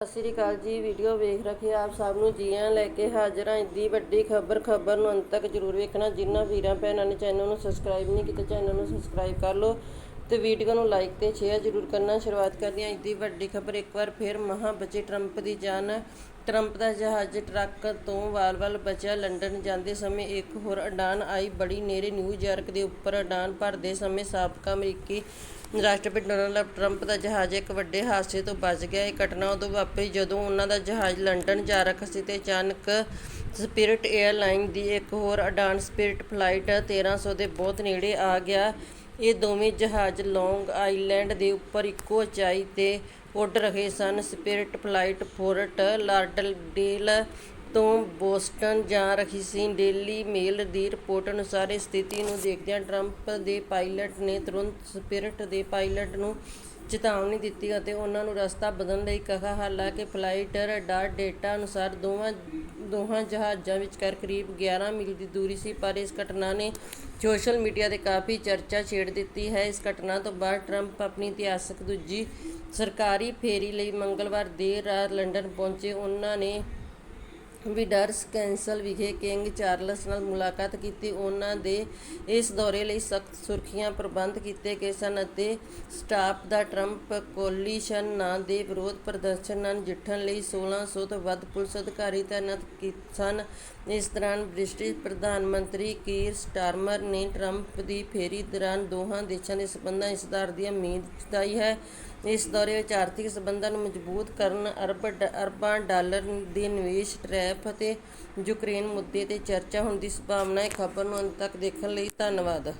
ਸਤਿ ਸ੍ਰੀ ਅਕਾਲ ਜੀ, ਵੀਡੀਓ ਵੇਖ ਰੱਖੇ ਆਪ ਸਭ ਨੂੰ, ਜੀਆਂ ਲੈ ਕੇ ਹਾਜ਼ਰ ਹਾਂ। ਇੱਦੀ ਵੱਡੀ ਖਬਰ ਖਬਰ ਨੂੰ ਅੰਤ ਤੱਕ ਜਰੂਰ ਵੇਖਣਾ। ਜਿਨ੍ਹਾਂ ਵੀਰਾਂ, ਭੈਣਾਂ ਨੇ ਚੈਨਲ ਨੂੰ ਸਬਸਕ੍ਰਾਈਬ ਨਹੀਂ ਕੀਤਾ, ਚੈਨਲ ਨੂੰ ਸਬਸਕ੍ਰਾਈਬ ਕਰ ਲਓ। ਤੇ ਵੀਡੀਓ ਨੂੰ ਲਾਈਕ ਤੇ ਸ਼ੇਅਰ ਜਰੂਰ ਕਰਨਾ। ਸ਼ੁਰੂਆਤ ਕਰਨੀ ਹੈ ਦੀ ਵੱਡੀ ਖਬਰ। ਇੱਕ ਵਾਰ ਫਿਰ ਮਹਾ ਬਚੇ ਟਰੰਪ ਦੀ ਜਾਨ ਟਰੰਪ ਦਾ ਜਹਾਜ਼ ਟਰੱਕ ਤੋਂ ਵਾਲ-ਵਾਲ ਬਚਿਆ ਲੰਡਨ ਜਾਂਦੇ ਸਮੇਂ ਇੱਕ ਹੋਰ ਅਡਾਨ ਆਈ। ਬੜੀ ਨੇੜੇ ਨਿਊਯਾਰਕ ਦੇ ਉੱਪਰ ਅਡਾਨ ਭਰਦੇ ਸਮੇਂ ਸਾਬਕਾ ਅਮਰੀਕੀ ਰਾਸ਼ਟਰਪਤੀ ਡੋਨਾਲਡ ਟਰੰਪ ਦਾ ਜਹਾਜ਼ ਇੱਕ ਵੱਡੇ ਹਾਦਸੇ ਤੋਂ ਬਚ ਗਿਆ। ਇਹ ਘਟਨਾ ਉਦੋਂ ਵਾਪਰੀ ਜਦੋਂ ਉਹਨਾਂ ਦਾ ਜਹਾਜ਼ ਲੰਡਨ ਜਾ ਰਿਹਾ ਸੀ ਤੇ ਅਚਾਨਕ ਸਪਿਰਿਟ 에ਅਰਲਾਈਨ ਦੀ ਇੱਕ ਹੋਰ ਅਡਾਨ ਸਪਿਰਿਟ ਫਲਾਈਟ 1300 ਦੇ ਬਹੁਤ ਨੇੜੇ ਆ ਗਿਆ। ਇਹ ਦੋਵੇਂ ਜਹਾਜ਼ ਲੌਂਗ ਆਈਲੈਂਡ ਦੇ ਉੱਪਰ ਇੱਕੋ ਉਚਾਈ ਤੇ ਉੱਡ ਰਹੇ ਸਨ। ਸਪਿਰਿਟ ਫਲਾਈਟ ਫੋਰਟ ਲਾਡਰਡੇਲ ਤੋਂ ਬੋਸਟਨ ਜਾ ਰਹੀ ਸੀ। ਡੇਲੀ ਮੇਲ ਦੀ ਰਿਪੋਰਟ ਅਨੁਸਾਰ ਸਥਿਤੀ ਨੂੰ ਦੇਖਦਿਆਂ ਟਰੰਪ ਦੇ ਪਾਇਲਟ ਨੇ ਤੁਰੰਤ ਸਪਿਰਿਟ ਦੇ ਪਾਇਲਟ ਨੂੰ ਚੇਤਾਵਨੀ ਦਿੱਤੀ ਅਤੇ ਉਹਨਾਂ ਨੂੰ ਰਸਤਾ ਬਦਲਣ ਲਈ ਕਿਹਾ। ਹਾਲਾਂਕਿ ਫਲਾਈਟ ਰਡਾਰ ਡੇਟਾ ਅਨੁਸਾਰ ਦੋਵਾਂ, ਦੋਹਾਂ ਜਹਾਜ਼ਾਂ ਵਿਚਕਾਰ ਕਰੀਬ 11 ਮੀਲ ਦੀ ਦੂਰੀ ਸੀ, ਪਰ ਇਸ ਘਟਨਾ ਨੇ ਸੋਸ਼ਲ ਮੀਡੀਆ ਤੇ ਕਾਫੀ ਚਰਚਾ ਛੇੜ ਦਿੱਤੀ ਹੈ। ਇਸ ਘਟਨਾ ਤੋਂ ਬਾਅਦ ਟਰੰਪ ਆਪਣੀ ਇਤਿਹਾਸਕ ਦੂਜੀ ਸਰਕਾਰੀ ਫੇਰੀ ਲਈ ਮੰਗਲਵਾਰ ਦੇਰ ਰਾਤ ਲੰਡਨ ਪਹੁੰਚੇ। ਉਹਨਾਂ ਨੇ ਵਿਡਰਸ ਕੈਂਸਲ ਵਿਖੇ ਕਿੰਗ ਚਾਰਲਸ ਨਾਲ ਮੁਲਾਕਾਤ ਕੀਤੀ। ਉਹਨਾਂ ਦੇ ਇਸ ਦੌਰੇ ਲਈ ਸਖਤ ਸੁਰੱਖਿਆ ਪ੍ਰਬੰਧ ਕੀਤੇ ਗਏ ਸਨ ਅਤੇ ਸਟਾਫ ਦਾ ਟਰੰਪ ਕੋਲੀਸ਼ਨ ਨਾਂ ਦੇ ਵਿਰੋਧ ਪ੍ਰਦਰਸ਼ਨ ਨਾਲ ਨਜਿੱਠਣ ਲਈ 1600 ਤੋਂ ਵੱਧ ਪੁਲਿਸ ਅਧਿਕਾਰੀ ਤਾਇਨਾਤ ਕੀਤੇ ਸਨ। ਇਸ ਦੌਰਾਨ ਬ੍ਰਿਟਿਸ਼ ਪ੍ਰਧਾਨ ਮੰਤਰੀ ਕੀਰ ਸਟਾਰਮਰ ਨੇ ਟਰੰਪ ਦੀ ਫੇਰੀ ਦੌਰਾਨ ਦੋਹਾਂ ਦੇਸ਼ਾਂ ਦੇ ਸਬੰਧਾਂ ਇਸ ਸੁਧਾਰ ਦੀ ਉਮੀਦ ਜਤਾਈ ਹੈ। ਇਸ ਦੌਰੇ ਵਿੱਚ ਆਰਥਿਕ ਸਬੰਧਾਂ ਨੂੰ ਮਜ਼ਬੂਤ ਕਰਨ, ਅਰਬ ਅਰਬਾਂ ਡਾਲਰ ਦੇ ਨਿਵੇਸ਼ ਟਰੈਪ ਅਤੇ ਯੂਕਰੇਨ ਮੁੱਦੇ ਤੇ ਚਰਚਾ ਹੋਣ ਦੀ ਸੰਭਾਵਨਾ ਹੈ। ਖਬਰ ਨੂੰ ਅੰਤ ਤੱਕ ਦੇਖਣ ਲਈ ਧੰਨਵਾਦ।